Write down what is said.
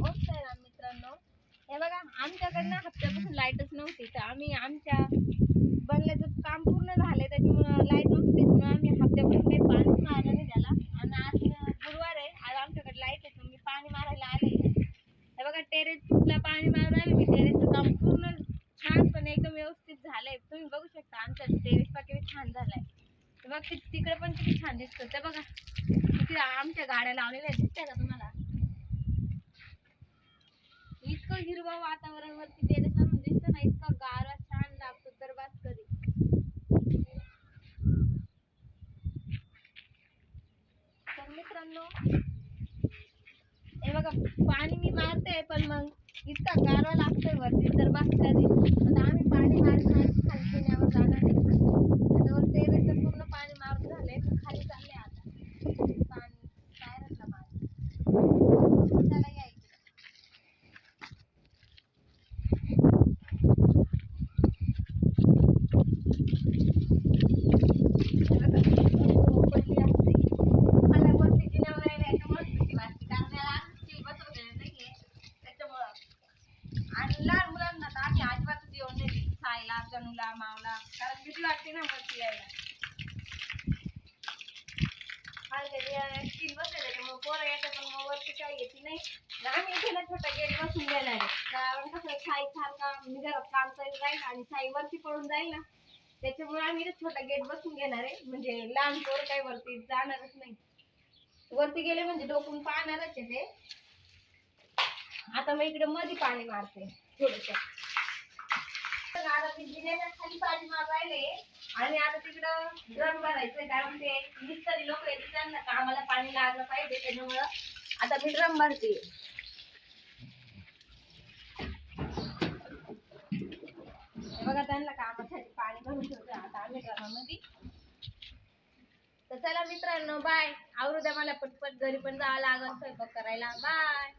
Okay मित्रांनो. हे बघा आमच्याकडनं हप्त्यापासून लाईटच नव्हती तर आम्ही आमच्या बंगल्याचं काम पूर्ण झालंय त्याच्यामुळं लाइट नव्हती म्हणून आम्ही हप्त्यापासून काही पाणीच मारलं नाही त्याला आणि आज गुरुवार आहे आज आमच्याकडे लाइट आहे मी पाणी मारायला आले. हे बघा टेरेसला पाणी मारून आले मी टेरेसचं काम पूर्ण छानपणे एकदम व्यवस्थित झालंय. तुम्ही बघू शकता आमच्या टेरेस पा किती छान झालाय. बघा बघ तिकडे पण किती छान दिसतं. ते बघा किती आमच्या गाड्या लावलेल्या दिसत्या का इतकं हिरवं वातावरण वरती टेरेसवरून म्हणजे दिसत ना इतकं गारा छान लागतो तर बात कधी. तर मित्रांनो हे बघा पाणी मी मारते पण मग इतका गारवा लागतोय वरती तर बस कधी. आता आम्ही पाणी मारत नाही खाली पिण्यावर जाणार आहे आता वर टेरेसचं पूर्ण पाणी मारून झालंय तर खाली चालले आता पाणी पायऱ्यातलं पाणी चला या इकडे पडली असते मला वरती जिन्यावर यायला याच्यामुळेच भीती वाटते कारण त्याला आम्ही बसवलेलं नाहीये त्याच्यामुळं आणि लहान मुलांना तर आम्ही अजिबातच येऊन देते देत सायला जनूला मावला कारण भीती वाटते ना वरती यायला. तीन बसले त्याच्यामुळे पोरं येतात पण मग वरती काही येते नाही. आम्ही इथे ना छोटा गेट बसून देणार आहे. कारण कसं साई सारखा मी घरात काम करीत राहील आणि साई वरती पडून जाईल ना. त्याच्यामुळे आम्ही इथे छोटा गेट बसून घेणार आहे. म्हणजे लहान पोर काही वरती जाणारच नाही. वरती गेले म्हणजे डोकून पाहणारच आहे ते. आता मग इकडे मध्ये पाणी मारते थोडस. आता ते जिन्याच्या खाली पाणी मारायले आणि आता तिकडं ड्रम भरायचंय कारण ते मिस्त्री लोक येते त्यांना कामाला पाणी लागलं पाहिजे त्याच्यामुळं आता मी ड्रम भरते. बघा त्यांना कामासाठी पाणी भरून ठेवते आता आम्ही ड्रमामध्ये. तर चला मित्रांनो बाय आवरू द्या मला पटपट घरी पण जावं लागल स्वयंपाक करायला. बाय